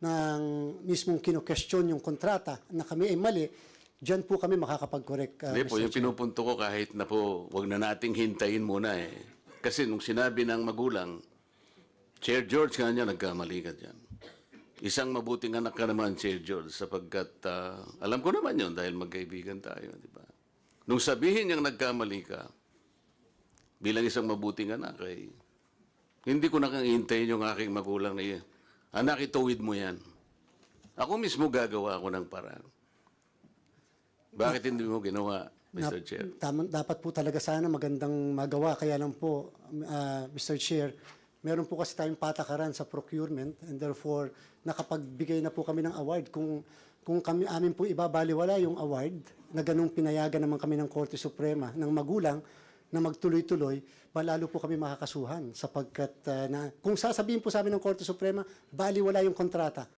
ng mismong kino-question yung kontrata na kami ay mali, dyan po kami makakapag-correct. uh, Hindi po, yung pinupunto ko kahit na po, wag na nating hintayin muna eh. Kasi nung sinabi ng magulang, Chair George nga niya, nagkamali ka dyan. Isang mabuting anak ka naman, Chair George, sapagkat ah, alam ko naman yun dahil magkaibigan tayo, di ba? Nung sabihin niyang nagkamali ka, bilang isang mabuting anak, eh, hindi ko nakahintayin yung aking magulang na yun. Anak, ituwid mo yan. Ako mismo gagawa ako ng paraan. Bakit hindi mo ginawa, Mr. Nap- Chair? tama- dapat po talaga sana magandang magawa. Kaya lang po, uh, Mr. Chair, meron po kasi tayong patakaran sa procurement and therefore nakapagbigay na po kami ng award. Kung, kung kami amin po ibabaliwala yung award na ganung pinayagan naman kami ng Korte Suprema ng magulang na magtuloy-tuloy, malalo po kami makakasuhan sapagkat uh, na, kung sasabihin po sa amin ng Korte Suprema, baliwala yung kontrata.